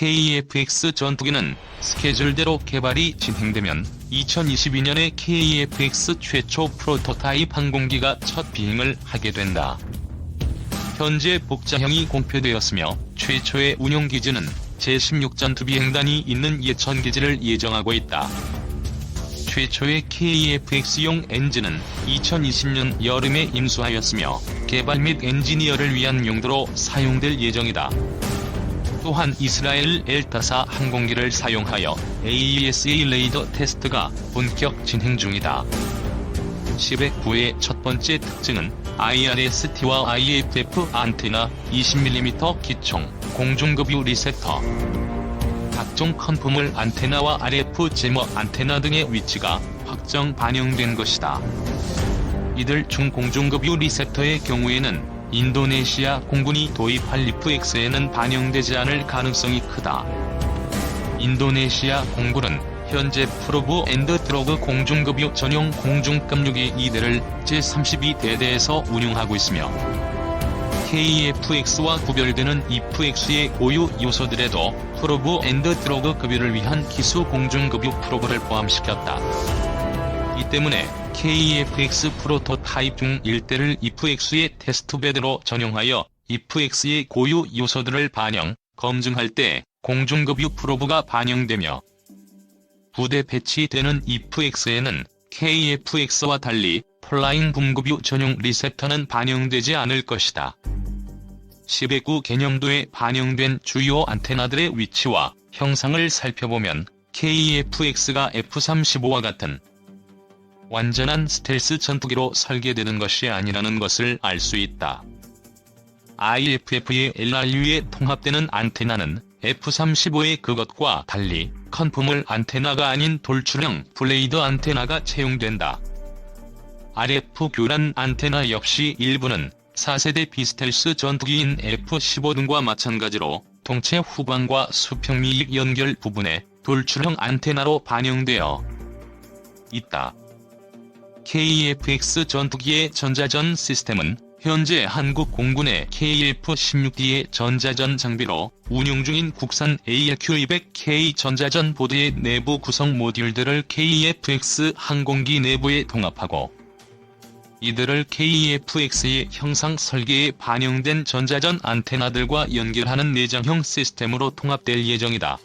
KFX 전투기는 스케줄대로 개발이 진행되면 2022년에 KFX 최초 프로토타입 항공기가 첫 비행을 하게 된다. 현재 복자형이 공표되었으며 최초의 운용기지는 제16전투 비행단이 있는 예천기지를 예정하고 있다. 최초의 KFX용 엔진은 2020년 여름에 임수하였으며 개발 및 엔지니어를 위한 용도로 사용될 예정이다. 또한 이스라엘 엘타사 항공기를 사용하여 AESA 레이더 테스트가 본격 진행 중이다. 10-9의 첫 번째 특징은 IRST와 IFF 안테나 20mm 기총 공중급유 리셉터 각종 컨펌물 안테나와 RF 제머 안테나 등의 위치가 확정 반영된 것이다. 이들 중 공중급유 리셉터의 경우에는 인도네시아 공군이 도입할 리프X에는 반영되지 않을 가능성이 크다. 인도네시아 공군은 현재 프로브 앤드 드로그 공중급유 전용 공중급유기 2대를 제32대대에서 운용하고 있으며 KFX와 구별되는 EFX의 고유 요소들에도 프로브 앤드 드로그 급유를 위한 기수 공중급유 프로브를 포함시켰다. 이 때문에 KFX 프로토타입 중 1대를 EFX의 테스트베드로 전용하여 EFX의 고유 요소들을 반영, 검증할 때 공중급유 프로브가 반영되며 부대 배치되는 EFX에는 KFX와 달리 플라잉 붐급유 전용 리셉터는 반영되지 않을 것이다. 10의 9 개념도에 반영된 주요 안테나들의 위치와 형상을 살펴보면 KFX가 F-35와 같은 완전한 스텔스 전투기로 설계되는 것이 아니라는 것을 알 수 있다. IFF의 LRU에 통합되는 안테나는 F-35의 그것과 달리 컨펌을 안테나가 아닌 돌출형 블레이드 안테나가 채용된다. RF 교란 안테나 역시 일부는 4세대 비스텔스 전투기인 F-15 등과 마찬가지로 동체 후방과 수평 미익 연결 부분에 돌출형 안테나로 반영되어 있다. KFX 전투기의 전자전 시스템은 현재 한국 공군의 KF-16D의 전자전 장비로 운용 중인 국산 ARQ-200K 전자전 보드의 내부 구성 모듈들을 KFX 항공기 내부에 통합하고 이들을 KFX의 형상 설계에 반영된 전자전 안테나들과 연결하는 내장형 시스템으로 통합될 예정이다.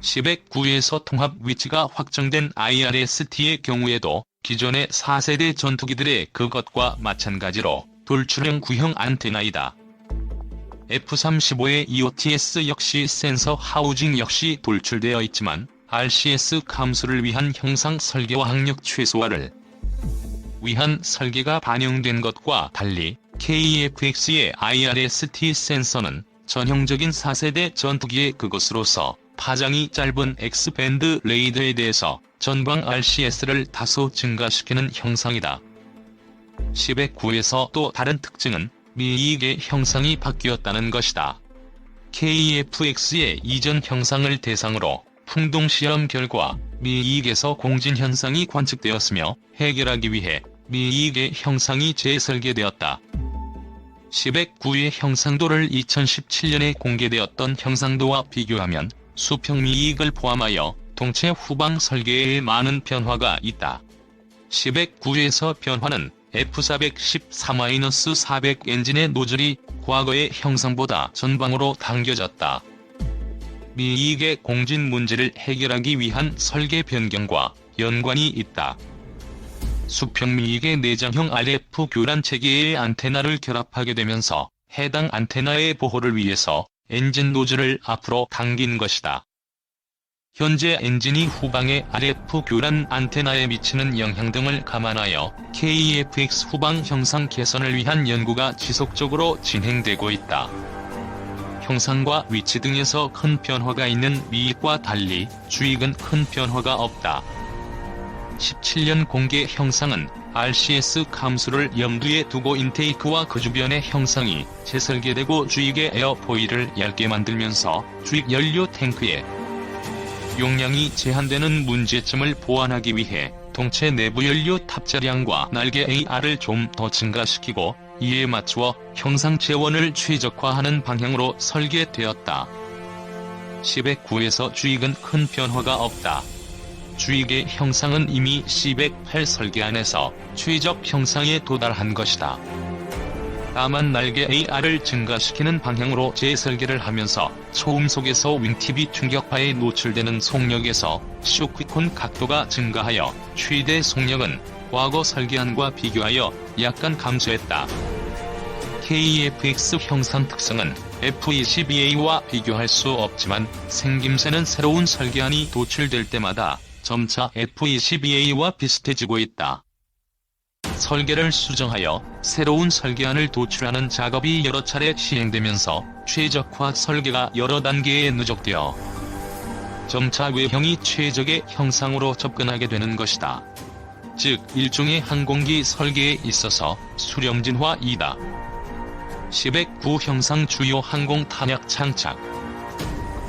10의 9에서 통합 위치가 확정된 IRST의 경우에도 기존의 4세대 전투기들의 그것과 마찬가지로 돌출형 구형 안테나이다. F-35의 EOTS 역시 센서 하우징 역시 돌출되어 있지만 RCS 감수를 위한 형상 설계와 항력 최소화를 위한 설계가 반영된 것과 달리 KFX의 IRST 센서는 전형적인 4세대 전투기의 그것으로서 파장이 짧은 X밴드 레이더에 대해서 전방 RCS를 다소 증가시키는 형상이다. 10의 9에서 또 다른 특징은 미익의 형상이 바뀌었다는 것이다. KFX의 이전 형상을 대상으로 풍동 시험 결과 미익에서 공진 현상이 관측되었으며 해결하기 위해 미익의 형상이 재설계되었다. 10의 9의 형상도를 2017년에 공개되었던 형상도와 비교하면 수평미익을 포함하여 동체 후방 설계에 많은 변화가 있다. 10의 9에서 변화는 F414-400 엔진의 노즐이 과거의 형상보다 전방으로 당겨졌다. 미익의 공진 문제를 해결하기 위한 설계 변경과 연관이 있다. 수평 미익의 내장형 RF 교란 체계의 안테나를 결합하게 되면서 해당 안테나의 보호를 위해서 엔진 노즐을 앞으로 당긴 것이다. 현재 엔진이 후방의 RF 교란 안테나에 미치는 영향 등을 감안하여 KFX 후방 형상 개선을 위한 연구가 지속적으로 진행되고 있다. 형상과 위치 등에서 큰 변화가 있는 미익과 달리 주익은 큰 변화가 없다. 17년 공개 형상은 RCS 감수를 염두에 두고 인테이크와 그 주변의 형상이 재설계되고 주익의 에어포일을 얇게 만들면서 주익 연료 탱크에 용량이 제한되는 문제점을 보완하기 위해 동체 내부 연료 탑재량과 날개 AR을 좀 더 증가시키고 이에 맞추어 형상 재원을 최적화하는 방향으로 설계되었다. 1009에서 주익은 큰 변화가 없다. 주익의 형상은 이미 C108 설계 안에서 최적 형상에 도달한 것이다. 다만 날개 AR을 증가시키는 방향으로 재설계를 하면서 초음속에서 윙팁이 충격파에 노출되는 속력에서 쇼크콘 각도가 증가하여 최대 속력은 과거 설계안과 비교하여 약간 감소했다. KFX 형상 특성은 F22A와 비교할 수 없지만 생김새는 새로운 설계안이 도출될 때마다 점차 F22A와 비슷해지고 있다. 설계를 수정하여 새로운 설계안을 도출하는 작업이 여러 차례 시행되면서 최적화 설계가 여러 단계에 누적되어 점차 외형이 최적의 형상으로 접근하게 되는 것이다. 즉 일종의 항공기 설계에 있어서 수렴진화이다. 10의 9 형상 주요 항공 탄약 장착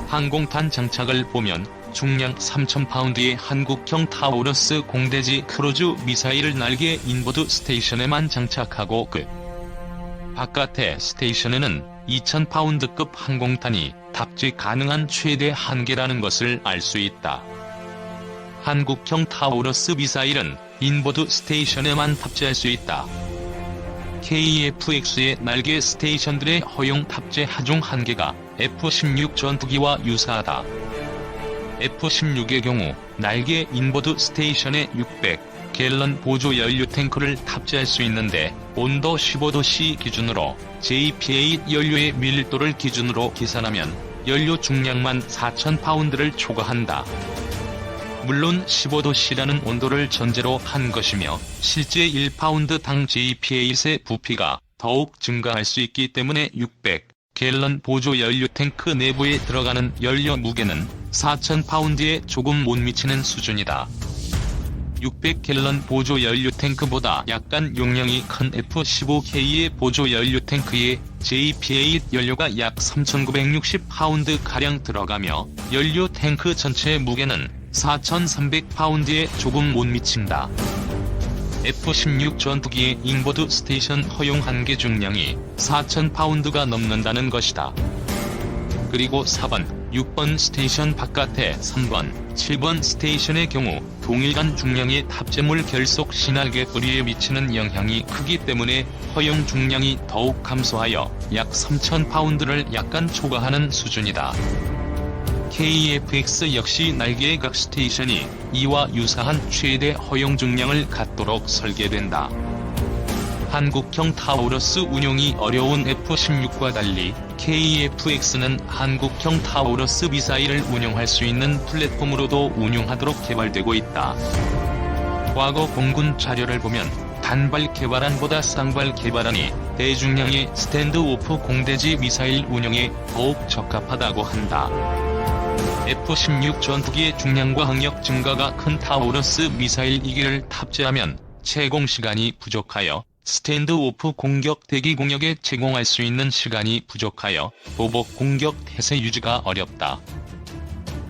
항공탄 장착을 보면 중량 3,000파운드의 한국형 타우러스 공대지 크루즈 미사일을 날개 인보드 스테이션에만 장착하고 그 바깥의 스테이션에는 2,000파운드급 항공탄이 탑재 가능한 최대 한계라는 것을 알 수 있다. 한국형 타우러스 미사일은 인보드 스테이션에만 탑재할 수 있다. KFX의 날개 스테이션들의 허용 탑재 하중 한계가 F-16 전투기와 유사하다. F-16의 경우 날개 인보드 스테이션에 600 갤런 보조 연료 탱크를 탑재할 수 있는데 온도 15도C 기준으로 JPA 연료의 밀도를 기준으로 계산하면 연료 중량만 4,000파운드를 초과한다. 물론 15도씨라는 온도를 전제로 한 것이며 실제 1파운드당 JPA의 부피가 더욱 증가할 수 있기 때문에 600 갤런 보조 연료 탱크 내부에 들어가는 연료 무게는 4,000파운드에 조금 못 미치는 수준이다. 600갤런 보조 연료 탱크보다 약간 용량이 큰 F-15K의 보조 연료 탱크에 JPA 연료가 약 3,960파운드 가량 들어가며 연료 탱크 전체 무게는 4,300파운드에 조금 못 미친다. F-16 전투기의 잉보드 스테이션 허용 한계 중량이 4,000파운드가 넘는다는 것이다. 그리고 4번, 6번 스테이션 바깥에 3번, 7번 스테이션의 경우 동일간 중량의 탑재물 결속 신알개 뿌리에 미치는 영향이 크기 때문에 허용 중량이 더욱 감소하여 약 3,000파운드를 약간 초과하는 수준이다. KFX 역시 날개의 각 스테이션이 이와 유사한 최대 허용 중량을 갖도록 설계된다. 한국형 타우러스 운용이 어려운 F-16과 달리 KFX는 한국형 타우러스 미사일을 운용할 수 있는 플랫폼으로도 운용하도록 개발되고 있다. 과거 공군 자료를 보면 단발 개발안보다 쌍발 개발안이 대중량의 스탠드오프 공대지 미사일 운용에 더욱 적합하다고 한다. F-16 전투기의 중량과 항력 증가가 큰 타우러스 미사일 2기를 탑재하면 채공 시간이 부족하여 스탠드오프 공격 대기 공역에 제공할 수 있는 시간이 부족하여 보복 공격 태세 유지가 어렵다.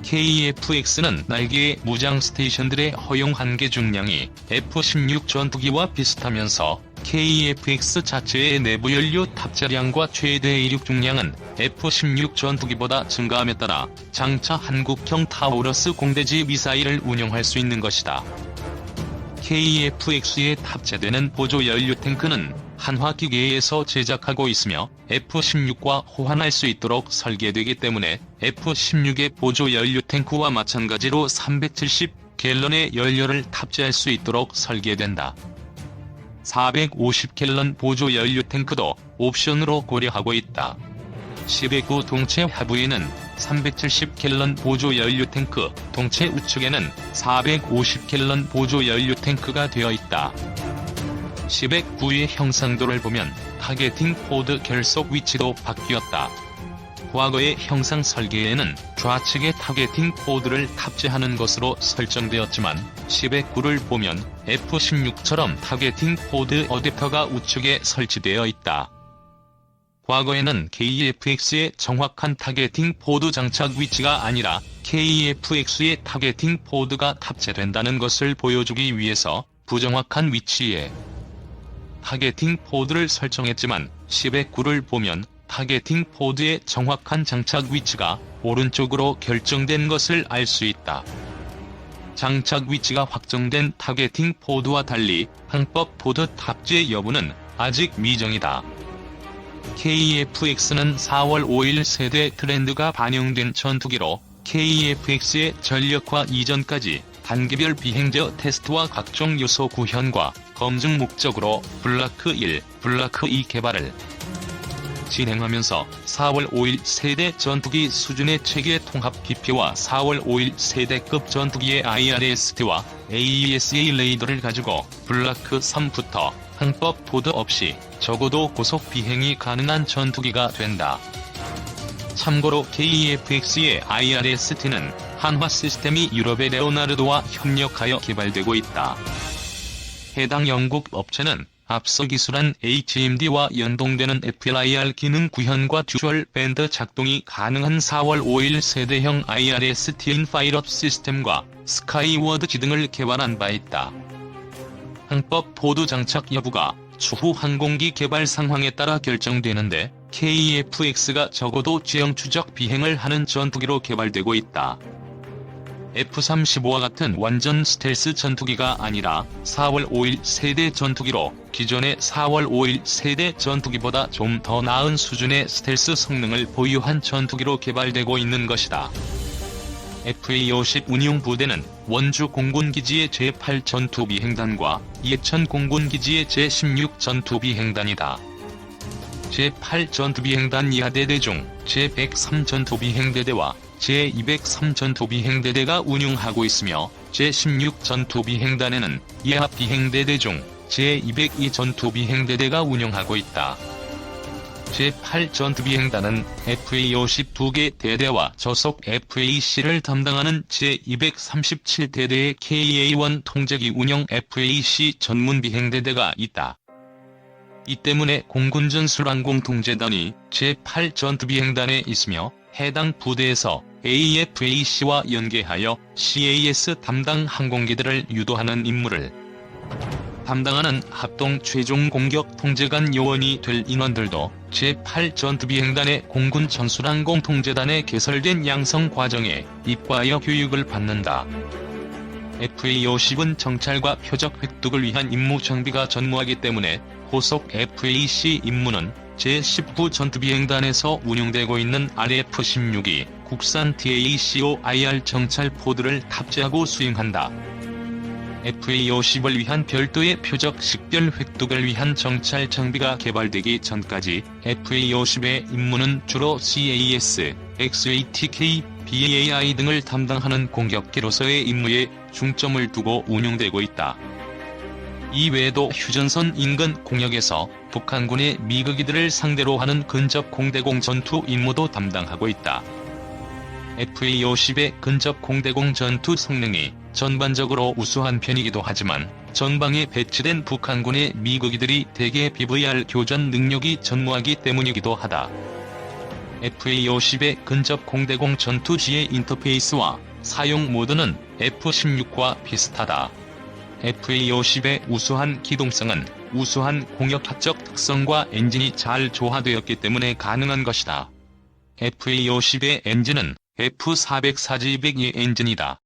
KFX는 날개의 무장 스테이션들의 허용 한계 중량이 F-16 전투기와 비슷하면서 KFX 자체의 내부 연료 탑재량과 최대 이륙 중량은 F-16 전투기보다 증가함에 따라 장차 한국형 타우러스 공대지 미사일을 운용할 수 있는 것이다. KFX에 탑재되는 보조 연료 탱크는 한화기계에서 제작하고 있으며 F-16과 호환할 수 있도록 설계되기 때문에 F-16의 보조 연료 탱크와 마찬가지로 370 갤런의 연료를 탑재할 수 있도록 설계된다. 450 갤런 보조 연료 탱크도 옵션으로 고려하고 있다. 10의 9 동체 하부에는 370갤런 보조 연료 탱크, 동체 우측에는 450갤런 보조 연료 탱크가 되어 있다. 10의 9의 형상도를 보면 타겟팅 포드 결속 위치도 바뀌었다. 과거의 형상 설계에는 좌측에 타겟팅 포드를 탑재하는 것으로 설정되었지만 10의 9를 보면 F-16처럼 타겟팅 포드 어댑터가 우측에 설치되어 있다. 과거에는 KFX의 정확한 타겟팅 포드 장착 위치가 아니라 KFX의 타겟팅 포드가 탑재된다는 것을 보여주기 위해서 부정확한 위치에 타겟팅 포드를 설정했지만 10의 9를 보면 타겟팅 포드의 정확한 장착 위치가 오른쪽으로 결정된 것을 알 수 있다. 장착 위치가 확정된 타겟팅 포드와 달리 항법 포드 탑재 여부는 아직 미정이다. KFX는 4월 5일 세대 트렌드가 반영된 전투기로 KFX의 전력화 이전까지 단계별 비행저 테스트와 각종 요소 구현과 검증 목적으로 블라크 1, 블라크 2 개발을 진행하면서 4월 5일 세대 전투기 수준의 체계 통합 기표와 4월 5일 세대급 전투기의 IRST와 AESA 레이더를 가지고 블라크 3부터 항법 보드 없이 적어도 고속 비행이 가능한 전투기가 된다. 참고로 KEFX의 IRST는 한화 시스템이 유럽의 레오나르도와 협력하여 개발되고 있다. 해당 영국 업체는 앞서 기술한 HMD와 연동되는 FLIR 기능 구현과 듀얼 밴드 작동이 가능한 4월 5일 세대형 IRST인 파이럿 시스템과 스카이워드 기등을 개발한 바 있다. 항법 보드 장착 여부가 추후 항공기 개발 상황에 따라 결정되는데 KFX가 적어도 지형 추적 비행을 하는 전투기로 개발되고 있다. F-35와 같은 완전 스텔스 전투기가 아니라 4월 5일 세대 전투기로 기존의 4월 5일 세대 전투기보다 좀 더 나은 수준의 스텔스 성능을 보유한 전투기로 개발되고 있는 것이다. FA-50 운용 부대는 원주 공군기지의 제8 전투비행단과 예천 공군기지의 제16 전투비행단이다. 제8 전투비행단 이하대대 중 제103 전투비행대대와 제203 전투비행대대가 운용하고 있으며 제16 전투비행단에는 이하 비행대대 중 제202 전투비행대대가 운용하고 있다. 제8 전투비행단은 FA-52개 대대와 저속 FAC를 담당하는 제237 대대의 KA-1 통제기 운영 FAC 전문 비행대대가 있다. 이 때문에 공군전술항공통제단이 제8 전투비행단에 있으며 해당 부대에서 AFAC와 연계하여 CAS 담당 항공기들을 유도하는 임무를 담당하는 합동 최종 공격 통제관 요원이 될 인원들도 제8 전투비행단의 공군 전술항공 통제단에 개설된 양성 과정에 입과하여 교육을 받는다. FA-50은 정찰과 표적 획득을 위한 임무 정비가 전무하기 때문에 호속 FAC 임무는 제19 전투비행단에서 운용되고 있는 RF-16이 국산 TACO-IR 정찰 포드를 탑재하고 수행한다. FA-50을 위한 별도의 표적 식별 획득을 위한 정찰 장비가 개발되기 전까지 FA-50의 임무는 주로 CAS, XATK, BAI 등을 담당하는 공격기로서의 임무에 중점을 두고 운용되고 있다. 이외에도 휴전선 인근 공역에서 북한군의 미극이들을 상대로 하는 근접 공대공 전투 임무도 담당하고 있다. FA-50의 근접 공대공 전투 성능이 전반적으로 우수한 편이기도 하지만 전방에 배치된 북한군의 미국이들이 대개 BVR 교전 능력이 전무하기 때문이기도 하다. FA-50의 근접 공대공 전투 시의 인터페이스와 사용 모드는 F-16과 비슷하다. FA-50의 우수한 기동성은 우수한 공역학적 특성과 엔진이 잘 조화되었기 때문에 가능한 것이다. FA-50의 엔진은 F404G202 엔진이다.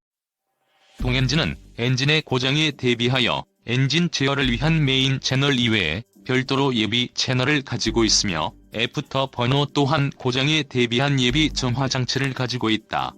동엔진은 엔진의 고장에 대비하여 엔진 제어를 위한 메인 채널 이외에 별도로 예비 채널을 가지고 있으며 애프터 버너 또한 고장에 대비한 예비 점화 장치를 가지고 있다.